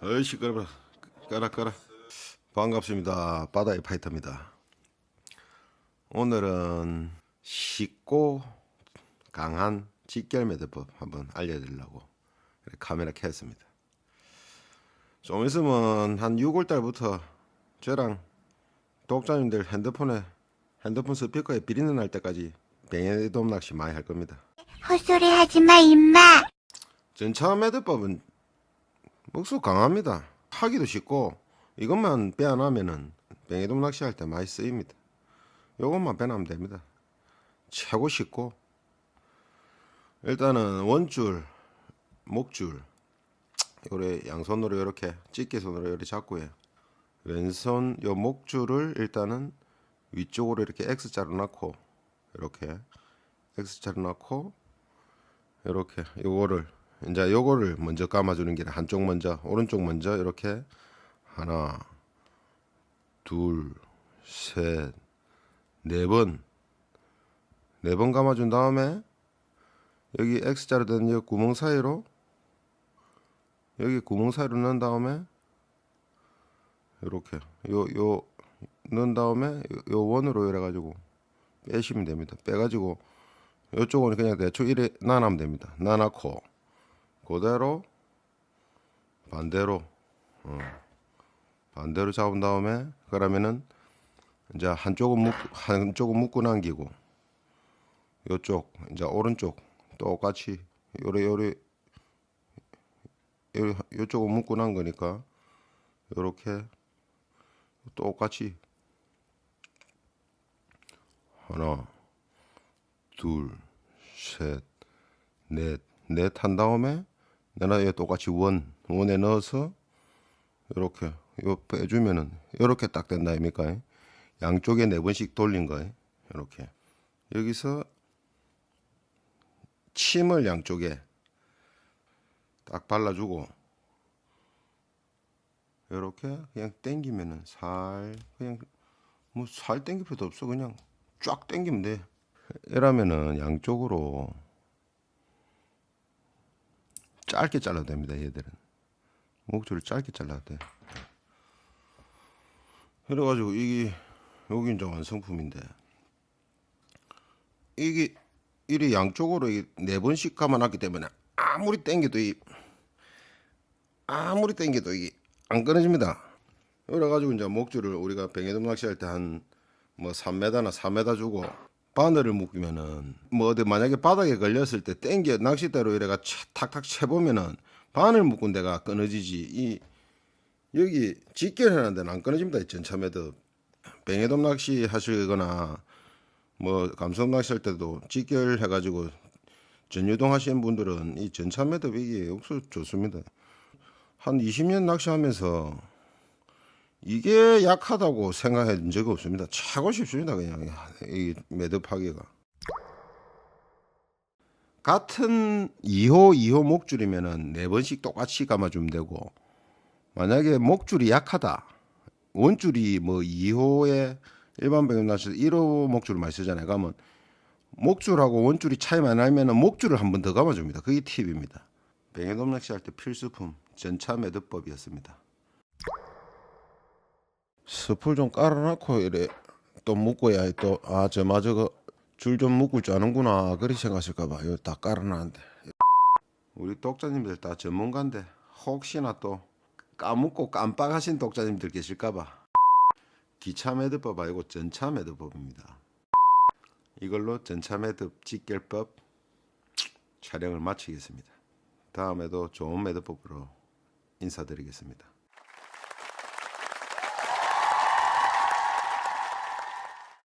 어이 시끄러워 꺼라 꺼라. 반갑습니다. 바다의 파이터입니다. 오늘은 쉽고 강한 직결 매듭법 한번 알려드리려고 카메라 켰습니다. 좀 있으면 한 6월 달부터 저랑 독자님들 핸드폰에 핸드폰 스피커에 비리는 날 때까지 뱅에돔 낚시 많이 할 겁니다. 헛소리 하지 마, 임마. 전차 매듭법은 목수 강합니다. 하기도 쉽고 이것만 빼안하면은 뱅에돔 낚시할 때 많이 쓰입니다. 요것만 빼놔면 됩니다. 최고 쉽고 일단은 원줄, 목줄 요래 양손으로 이렇게 집게 손으로 이렇게 잡고 요. 왼손 요 목줄을 일단은 위쪽으로 이렇게 X자로 놔고 이렇게 X자로 놔고 이렇게 요거를 이제 요거를 먼저 감아주는 게 한쪽 먼저 오른쪽 먼저 이렇게 하나 둘셋네 번 네 번 감아준 다음에 여기 X자로 된 이 구멍 사이로 여기 구멍 사이로 넣은 다음에 이렇게 요 요 넣은 다음에 요, 요 원으로 이래 가지고 빼시면 됩니다. 빼 가지고 이쪽은 그냥 대충 이래 나누면 됩니다. 나눠고 그대로 반대로 어, 반대로 잡은 다음에 그러면은 이제 한쪽은 묶 한쪽은 묶고 남기고 요쪽 이제 오른쪽 똑같이 요래 요래 요 요쪽은 묶고 난 거니까 요렇게 똑같이 하나 둘, 셋, 넷, 넷 한 다음에 얘 똑같이 원, 원에 넣어서 이렇게 요 빼주면은 이렇게 딱 된다 아닙니까? 양쪽에 네 번씩 돌린 거예요. 이렇게 여기서 침을 양쪽에 딱 발라주고 이렇게 그냥 당기면은 살 그냥 뭐살 당길 필요도 없어 그냥 쫙 당기면 돼. 이러면은 양쪽으로 짧게 잘라도 됩니다. 얘들은 목줄을 짧게 잘라도 돼. 그래가지고 이게 여기 이제 완성품인데 이게 이리 양쪽으로 네 번씩 감아놨기 때문에 아무리 당겨도 이 아무리 당겨도 이게 안 끊어집니다. 그래가지고 이제 목줄을 우리가 뱅에돔 낚시할 때 한 뭐 3m나 4m 주고 바늘을 묶으면은 뭐 어디 만약에 바닥에 걸렸을 때 땡겨 낚싯대로 이래가 차- 탁탁 쳐보면은 바늘 묶은 데가 끊어지지. 이 여기 직결해놓은 데는 안 끊어집니다. 이 전참에도 뱅에돔 낚시 하시거나 뭐 감성 낚시 할 때도 직결해 가지고 전유동 하시는 분들은 이 전참에도 이게 없어 좋습니다. 한 20년 낚시하면서 이게 약하다고 생각해 본 적이 없습니다. 차고 싶습니다. 그냥 이 매듭하기가. 같은 2호 2호 목줄이면은 네 번씩 똑같이 감아주면 되고 만약에 목줄이 약하다 원줄이 뭐 2호에 일반 병원 나서 1호 목줄을 많이 쓰잖아요. 그러면 목줄하고 원줄이 차이 많이 나면은 목줄을 한 번 더 감아줍니다. 그게 팁입니다. 뱅에돔 낚시할 때 필수품 전차 매듭법이었습니다. 스풀 좀 깔아놓고 이래 또 묶어야 또 아 저 마저 줄좀 묶을 줄 아는구나 그리 생각하실까봐 이거 다 깔아놨는데 우리 독자님들 다 전문가인데 혹시나 또 까먹고 깜빡하신 독자님들 계실까 봐 기차 매듭법 아니고 전차 매듭법입니다 이걸로 전차 매듭 직결법 촬영을 마치겠습니다 다음에도 좋은 매듭법으로 인사드리겠습니다